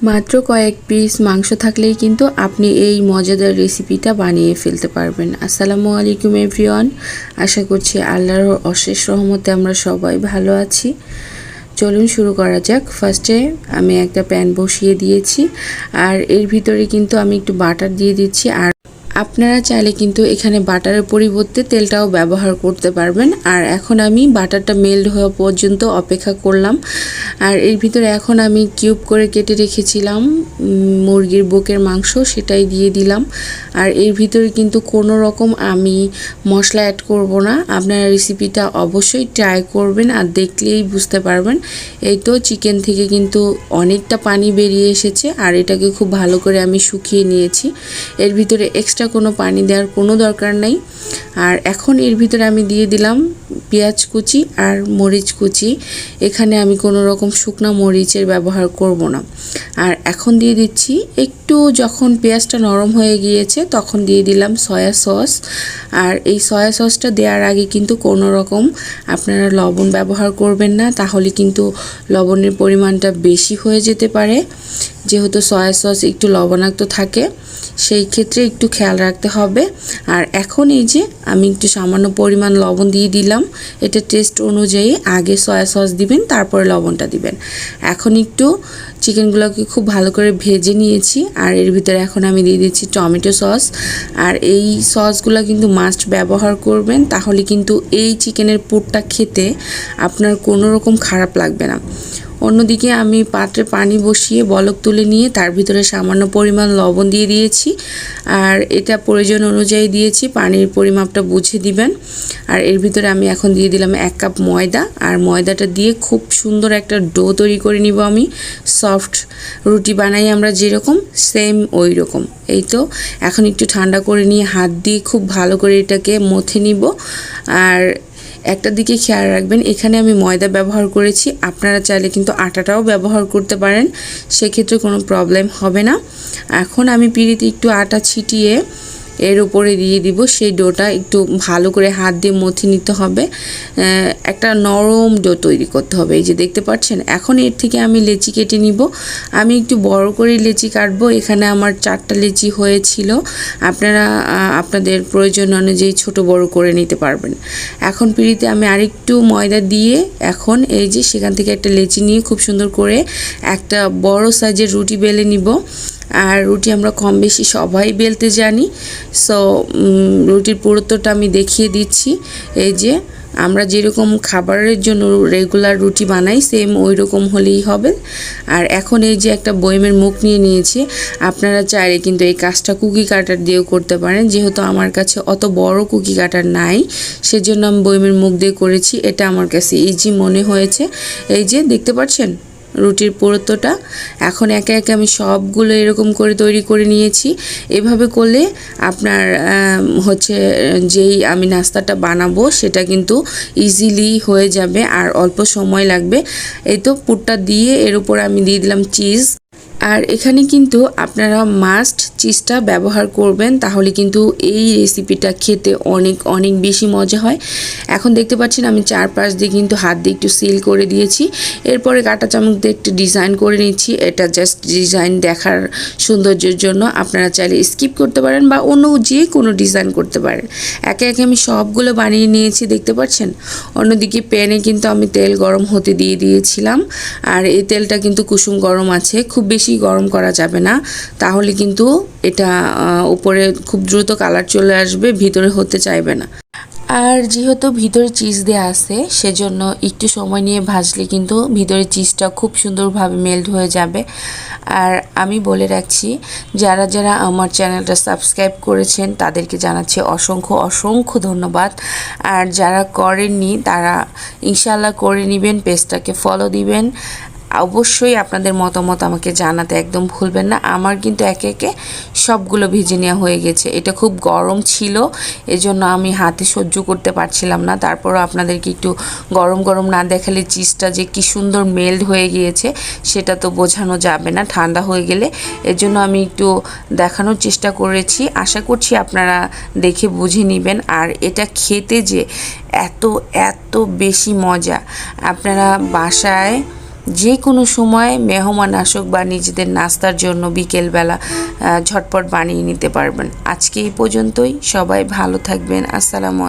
মাত্র কয়েক পিস মাংস থাকলেই কিন্তু আপনি এই মজাদার রেসিপিটা বানিয়ে ফেলতে পারবেন। আসসালামু আলাইকুম এভরিওয়ান আশা করছি আল্লাহর অশেষ রহমতে আমরা সবাই ভালো আছি। চলুন শুরু করা যাক। ফার্স্টে আমি একটা প্যান বসিয়ে দিয়েছি। আর এর ভিতরে কিন্তু আমি একটু বাটার দিয়ে দিচ্ছি। আর আপনারা চাইলে কিন্তু এখানে বাটারের পরিবর্তে তেলটাও ব্যবহার করতে পারবেন। আর এখন আমি বাটারটা মেল্ট হওয়া পর্যন্ত অপেক্ষা করলাম। আর এর ভিতরে এখন আমি কিউব করে কেটে রেখেছিলাম। মুরগির বুকের মাংস সেটাই দিয়ে দিলাম। আর এর ভিতরে কিন্তু কোনো রকম আমি মশলা অ্যাড করব না। আপনারা রেসিপিটা অবশ্যই ট্রাই করবেন আর দেখলেই বুঝতে পারবেন। এই তো চিকেন থেকে কিন্তু অনেকটা পানি বেরিয়ে এসেছে। আর এটাকে খুব ভালো করে আমি শুকিয়ে নিয়েছি। এর ভিতরে এক্সট্রা কোনো পানি দেওয়ার কোনো দরকার নেই। আর এখন এর ভিতরে আমি দিয়ে দিলাম পেঁয়াজ কুচি আর মরিচ কুচি। এখানে আমি কোনো রকম শুকনা মরিচের ব্যবহার করব না। আর এখন দিয়ে দিচ্ছি, একটু যখন পেঁয়াজটা নরম হয়ে গিয়েছে তখন দিয়ে দিলাম সয়া সস। আর এই সয়া সসটা দেওয়ার আগে কিন্তু কোনো রকম আপনারা লবণ ব্যবহার করবেন না, তাহলে কিন্তু লবণের পরিমাণটা বেশি হয়ে যেতে পারে। যেহেতু সয়া সস একটু লবণাক্ত থাকে, সেই ক্ষেত্রে একটু খেয়াল রাখতে হবে। আর এখন এই যে আমি একটু সামান্য পরিমাণ লবণ দিয়ে দিলাম। এটা টেস্ট অনুযায়ী আগে সয়া সস দিবেন, তারপরে লবণটা দিবেন। এখন একটু চিকেনগুলোকে খুব ভালো করে ভেজে নিয়েছি, আর এর ভিতরে এখন আমি দিয়ে দিচ্ছি টমেটো সস আর এই সসগুলো কিন্তু মাস্ট ব্যবহার করবেন, তাহলে কিন্তু এই চিকেনের পুরটা খেতে আপনার কোনো রকম খারাপ লাগবে না। অন্যদিকে আমি পাত্রে পানি বসিয়ে বলক তুলে নিয়ে তার ভিতরে সামান্য পরিমাণ লবণ দিয়ে দিয়েছি। আর এটা প্রয়োজন অনুযায়ী দিয়েছি, পানির পরিমাপটা বুঝে দিবেন। আর এর ভিতরে আমি এখন দিয়ে দিলাম এক কাপ ময়দা। আর ময়দাটা দিয়ে খুব সুন্দর একটা ডো তৈরি করে নিব আমি। সফট রুটি বানাই আমরা যেরকম, সেম ওই রকম এই তো, এখন একটু ঠান্ডা করে নিয়ে হাত দিয়ে খুব ভালো করে এটাকে মথে নিব। আর একটা দিকে খেয়াল রাখবেন, এখানে আমি ময়দা ব্যবহার করেছি। আপনারা চাইলে কিন্তু আটাটাও ব্যবহার করতে পারেন, সেক্ষেত্রে কোনো প্রবলেম হবে না। এখন আমি পিড়িতে একটু আটা ছিটিয়ে এর উপরে দিয়ে দিব। সেই ডোটা একটু ভালো করে হাত দিয়ে মথি নিতে হবে। একটা নরম ডো তৈরি করতে হবে। এই যে দেখতে পাচ্ছেন, এখন এর থেকে আমি লেচি কেটে নিব। আমি একটু বড় করে লেচি কাটবো। এখানে আমার চারটা লেচি হয়েছিল। আপনারা আপনাদের প্রয়োজন অনুযায়ী ছোট বড় করে নিতে পারবেন। এখন পিড়িতে আমি আরেকটু ময়দা দিয়ে এখন এই যে সেখান থেকে একটা লেচি নিয়ে খুব সুন্দর করে একটা বড় সাইজের রুটি বেলে নিব। আর রুটি আমরা কম বেশি সবাই বেলতে জানি। সো রুটির পুরুত্বটা আমি দেখিয়ে দিচ্ছি। এই যে, আমরা যেরকম খাবারের জন্য রেগুলার রুটি বানাই সেম ওই রকম হলেই হবে। আর এখন এই যে একটা বয়মের মুখ নিয়ে নিয়েছি, আপনারা চাইলে কিন্তু এই কাজটা কুকি কাটার দিয়েও করতে পারেন। যেহেতু আমার কাছে অত বড় কুকি কাটার নাই, সেজন্য আমি বয়মের মুখ দিয়ে করেছি। এটা আমার কাছে ইজি মনে হয়েছে। এই যে, দেখতে পাচ্ছেন? রুটির পুরুত্বটা এখন একে একে আমি সবগুলো এরকম করে তৈরি করে নিয়েছি। এভাবে করলে আপনার হচ্ছে, যেই আমি নাস্তাটা বানাবো সেটা কিন্তু ইজিলি হয়ে যাবে আর অল্প সময় লাগবে। এই তো পুরটা দিয়ে এর উপর আমি দিয়ে দিলাম চিজ আর এখানে কিন্তু আপনারা মাস্ট চিজটা ব্যবহার করবেন, তাহলে কিন্তু এই রেসিপিটা খেতে অনেক অনেক বেশি মজা হয়। এখন দেখতে পাচ্ছেন আমি চারপাশ দিয়ে কিন্তু হাত দিয়ে একটু সিল করে দিয়েছি। এরপরে কাঁটা চামচ দিয়ে একটু ডিজাইন করে নিচ্ছি। এটা জাস্ট ডিজাইন দেখার সৌন্দর্যের জন্য আপনারা চাইলে স্কিপ করতে পারেন বা অন্য যে কোনো ডিজাইন করতে পারেন। একে একে আমি সবগুলো বানিয়ে নিয়েছি, দেখতে পাচ্ছেন? অন্যদিকে প্যানে কিন্তু আমি তেল গরম হতে দিয়ে দিয়েছিলাম। আর এই তেলটা কিন্তু কুসুম গরম আছে। খুব বেশি গরম করা যাবে না। তাহলে কিন্তু এটা উপরে খুব দ্রুত কালার চলে আসবে, ভিতরে হতে চাইবে না। আর যেহেতু ভিতরে চিজ দেওয়া আছে, সেজন্য একটু সময় নিয়ে ভাজলে কিন্তু ভিতরে চিজটা খুব সুন্দরভাবে মেল্ট হয়ে যাবে। আর আমি বলে রাখছি, যারা যারা আমার চ্যানেলটা সাবস্ক্রাইব করেছেন, তাদেরকে জানাচ্ছি অসংখ্য অসংখ্য ধন্যবাদ। আর যারা করেননি, তারা ইনশাল্লাহ করে নেবেন পেজটাকে ফলো দিবেন। অবশ্যই আপনাদের মতামত আমাকে জানাতে একদম ভুলবেন না। আমার কিন্তু একে একে সবগুলো ভেজে নেওয়া হয়ে গেছে। এটা খুব গরম ছিল, এজন্য আমি হাতে সহ্য করতে পারছিলাম না। তারপরও আপনাদেরকে একটু গরম গরম না দেখালে চিজটা যে কি সুন্দর মেল্ড হয়ে গিয়েছে, সেটা তো বোঝানো যাবে না, ঠান্ডা হয়ে গেলে। এজন্য আমি একটু দেখানোর চেষ্টা করেছি। আশা করছি আপনারা দেখে বুঝে নেবেন। আর এটা খেতে যে এত এত বেশি মজা। আপনারা বাসায় যে কোনো সময় মেহমান আসুক বা নিজেদের নাস্তার জন্য বিকেলবেলা ঝটপট বানিয়ে নিতে পারবেন। আজকে এই পর্যন্তই। সবাই ভালো থাকবেন। আসসালামু